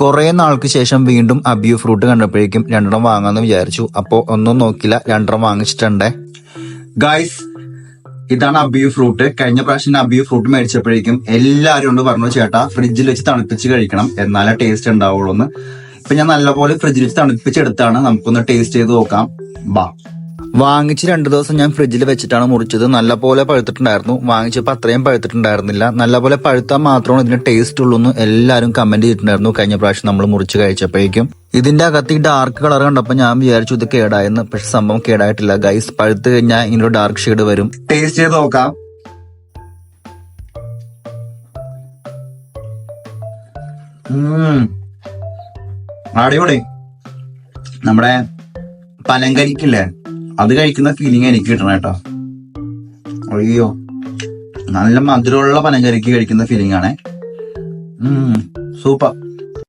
കുറെ നാൾക്ക് ശേഷം വീണ്ടും അബിയു ഫ്രൂട്ട് കണ്ടപ്പോഴേക്കും രണ്ടെണ്ണം വാങ്ങാന്ന് വിചാരിച്ചു. അപ്പോ ഒന്നും നോക്കില്ല രണ്ടെണ്ണം വാങ്ങിച്ചിട്ടുണ്ടേ. ഗായ്സ് ഇതാണ് അബിയു ഫ്രൂട്ട് കഴിഞ്ഞ പ്രാവശ്യം അബിയു ഫ്രൂട്ട് മേടിച്ചപ്പോഴേക്കും എല്ലാവരും കൊണ്ട് പറഞ്ഞു ചേട്ടാ ഫ്രിഡ്ജിൽ വെച്ച് തണുപ്പിച്ച് കഴിക്കണം എന്നാലേ ടേസ്റ്റ് ഉണ്ടാവുള്ളൂ എന്ന് ഇപ്പൊ ഞാൻ നല്ലപോലെ ഫ്രിഡ്ജിൽ വെച്ച് തണുപ്പിച്ചെടുത്താണ് നമുക്കൊന്ന് ടേസ്റ്റ് ചെയ്ത് നോക്കാം. ബാ. വാങ്ങിച്ച് രണ്ടു ദിവസം ഞാൻ ഫ്രിഡ്ജിൽ വെച്ചിട്ടാണ് മുറിച്ചത്. നല്ലപോലെ പഴുത്തിട്ടുണ്ടായിരുന്നു. വാങ്ങിച്ചപ്പോൾ അത്രയും പഴുത്തിട്ടുണ്ടായിരുന്നില്ല. നല്ലപോലെ പഴുത്താൽ മാത്രമാണ് ഇതിന് ടേസ്റ്റ് ഉള്ളൂ എന്ന് എല്ലാവരും കമന്റ് ചെയ്തിട്ടുണ്ടായിരുന്നു. കഴിഞ്ഞ പ്രാവശ്യം നമ്മൾ മുറിച്ച് കഴിച്ചപ്പോഴേക്കും. ഇതിന്റെ അകത്ത് ഈ ഡാർക്ക് കളർ കണ്ടപ്പോൾ ഞാൻ വിചാരിച്ചു ഇത് കേടായെന്ന്. പക്ഷെ സംഭവം കേടായിട്ടില്ല. ഗൈസ് പഴുത്ത് കഴിഞ്ഞാൽ ഇതിനൊരു ഡാർക്ക് ഷെയ്ഡ് വരും. ടേസ്റ്റ് ചെയ്ത് നോക്കാം. അടിപൊളി. നമ്മുടെ പനങ്കരിക്കില്ലേ? അത് കഴിക്കുന്ന ഫീലിംഗ് എനിക്ക് കിട്ടണം കേട്ടോ. അയ്യോ നല്ല മധുരമുള്ള പനങ്കരിക്ക് കഴിക്കുന്ന ഫീലിംഗ് ആണേ. സൂപ്പർ